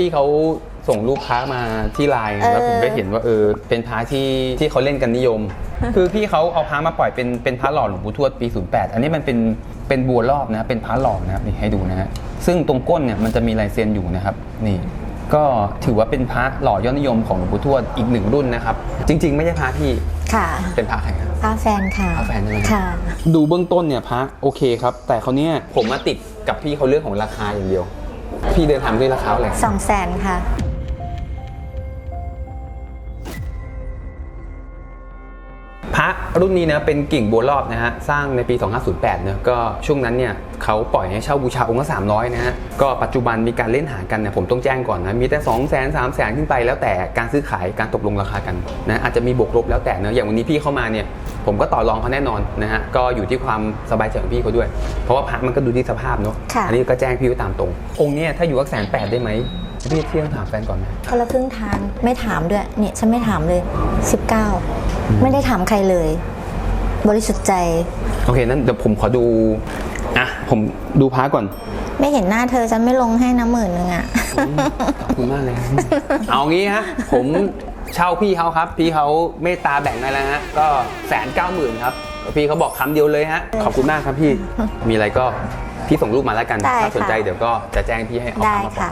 พี่เขาส่งรูปพระมาที่ไลน์เออแล้วผมก็เห็นว่าเออเป็นพระที่ที่เขาเล่นกันนิยม คือพี่เขาเอาพระมาปล่อยเป็นเป็นพระหล่อหลวงปู่ทวดปี 08 อันนี้มันเป็นเป็นบัวรอบนะเป็นพระหล่อนะครับนี่ให้ดูนะฮะซึ่งตรงก้นเนี่ยมันจะมีลายเซ็นอยู่นะครับ นี่ก็ถือว่าเป็นพระหล่อยอดนิยมของหลวงปู่ทวดอีกหนึ่งรุ่นนะครับ จริง ๆ ไม่ใช่พระพี่ค่ะ เป็นพระใครครับพาแฟนค่ะพาแฟนใช่ไหมค่ะ ดูเบื้องต้นเนี่ยพระโอเคครับ แต่เขาวเนี่ยผมมาติดกับพี่เขาเรื่องของราคาอย่างเดียว พี่เดินทำด้วยราคาเท่าไหร สองแสนค่ะ พระรุ่นนี้นะเป็นกิ่งบัวรอบนะฮะสร้างในปี 2508เนะก็ช่วงนั้นเนี่ยเขาปล่อยให้เช่าบูชาองค์ละ300นะฮะก็ปัจจุบันมีการเล่นหากันเนี่ยผมต้องแจ้งก่อนนะมีแต่ 2 0 0 0 0 0 3 0 0 0 0 ขึ้นไปแล้วแต่การซื้อขายการตกลงราคากันนะอาจจะมีบวกลบแล้วแต่เนะอย่างวันนี้พี่เข้ามาเนี่ยผมก็ต่อรองเขาแน่นอนนะฮะก็อยู่ที่ความสบายใจของพี่เขาด้วย เพราะว่าพระมันก็ดูที่สภาพเนาะค่ะอันี้ก็แจ้งพี่ไว้ตามตรง องค์เนี่ยถ้าอยู่สักแสนแปดได้ไหมพี่เที่ยงถามแฟนก่อนนะคนละครึ่งทางไม่ถามด้วยเนี่ยฉันไม่ถามเลย 19 ไม่ได้ถามใครเลย บริสุทธิ์ใจ โอเคนั้นเดี๋ยวผมขอดูอะผมดูพระก่อน ไม่เห็นหน้าเธอฉันไม่ลงให้นะหมื่นหนึ่งอะ ขอบคุณมากเลยครับเอางี้ฮะ ผมเช่าพี่เขาครับ พี่เขาเมตตาแบ่งให้แล้วฮะ ก็แสนเก้าหมื่นครับ พี่เขาบอกคำเดียวเลยฮะ ขอบคุณมากครับพี่ มีอะไรก็พี่ส่งรูปมาแล้วกัน ได้ถ้าสนใจค่ะ เดี๋ยวก็จะแจ้งพี่ให้เอาได้พามาปล่อย ค่ะ